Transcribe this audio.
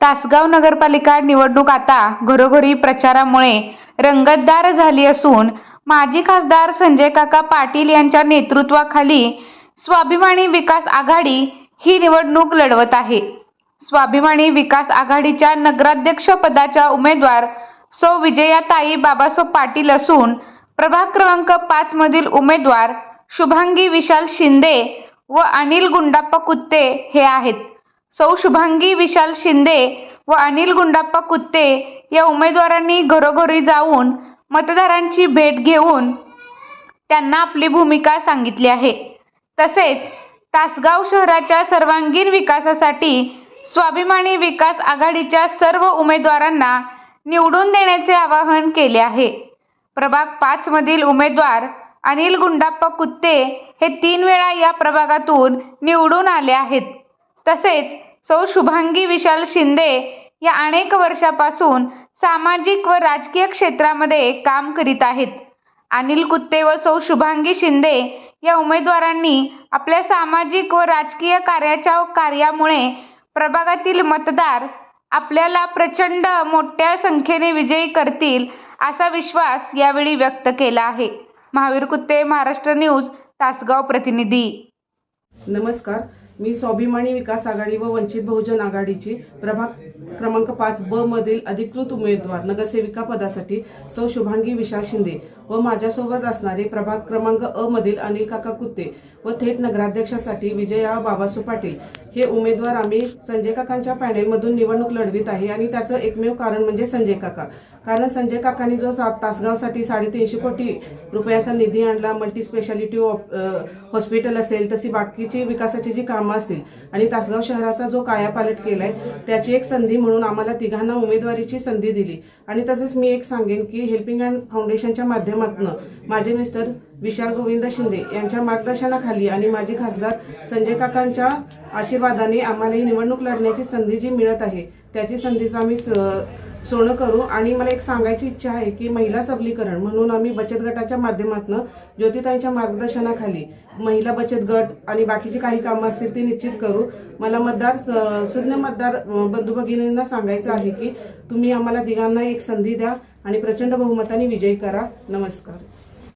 तासगाव नगरपालिका निवडणूक आता घरोघरी प्रचारामुळे रंगतदार झाली असून माजी खासदार संजय काका पाटील यांच्या नेतृत्वाखाली स्वाभिमानी विकास आघाडी ही निवडणूक लढवत आहे. स्वाभिमानी विकास आघाडीच्या नगराध्यक्ष पदाच्या उमेदवार सौ विजयाताई बाबासाहेब पाटील असून प्रभाग क्रमांक पाच मधील उमेदवार शुभांगी विशाल शिंदे व अनिल गुंडाप्पा कुत्ते हे आहेत. सौ शुभांगी विशाल शिंदे व अनिल गुंडाप्पा कुत्ते या उमेदवारांनी घरोघरी जाऊन मतदारांची भेट घेऊन त्यांना आपली भूमिका सांगितली आहे. तसेच तासगाव शहराच्या सर्वांगीण विकासासाठी स्वाभिमानी विकास आघाडीच्या सर्व उमेदवारांना निवडून देण्याचे आवाहन केले आहे. प्रभाग पाच मधील उमेदवार अनिल गुंडाप्पा कुत्ते हे तीन वेळा या प्रभागातून निवडून आले आहेत. तसेच सौ शुभांगी विशाल शिंदे या अनेक वर्षापासून सामाजिक व राजकीय क्षेत्रामध्ये काम करीत आहेत. अनिल कुत्ते व सौ शुभांगी शिंदे या उमेदवारांनी आपल्या सामाजिक व राजकीय कार्याच्या कार्यामुळे प्रभागातील मतदार आपल्याला प्रचंड मोठ्या संख्येने विजयी करतील असा विश्वास यावेळी व्यक्त केला आहे. महावीर कुत्ते महाराष्ट्र न्यूज तासगाव प्रतिनिधी. नमस्कार. मी स्वाभिमानी विकास आघाडी व वंचित बहुजन आघाडीची प्रभाग क्रमांक पाच ब मधील अधिकृत उमेदवार नगरसेविका पदासाठी सौ शुभांगी विशाल शिंदे. व माझ्यासोबत असणारे प्रभाग क्रमांक अ मधील अनिल काका कुत्ते व थेट नगराध्यक्षासाठी विजया बाबासू पाटील हे उमेदवार आम्ही संजय काकांच्या पॅनेलमधून निवडणूक लढवित आहे आणि त्याचं एकमेव कारण म्हणजे संजय काका. कारण संजय काकांनी जो सात तासगावसाठी साडेतीनशे कोटी रुपयांचा निधी आणला मल्टी स्पेशालिटी हॉस्पिटल असेल तशी बाकीची विकासाची जी कामं असतील आणि तासगाव शहराचा जो कायापालट केलाय त्याची एक संधी म्हणून आम्हाला तिघांना उमेदवारीची संधी दिली. आणि तसेच मी एक सांगेन की हेल्पिंग हँड फाउंडेशनच्या माध्यमातून माध्यमातून माझे मिस्टर विशाल गोविंद शिंदे यांच्या मार्गदर्शनाखाली आणि माजी खासदार संजय काकांच्या आशीर्वादाने आम्हाला ही निवडणूक लढण्याची संधी जी मिळत आहे त्याची संधीचं आम्ही स- सोनं करू. आणि मला एक सांगायची इच्छा आहे की महिला सबलीकरण म्हणून आम्ही बचत गटाच्या माध्यमातून ज्योतिताईंच्या मार्गदर्शनाखाली महिला बचत गट आणि बाकीची काही कामं असतील ती निश्चित करू. मला मतदार स- सुज्ञ मतदार बंधू भगिनींना सांगायचं आहे की तुम्ही आम्हाला तिघांना एक संधी द्या आणि प्रचंड बहुमताने विजयी करा. नमस्कार.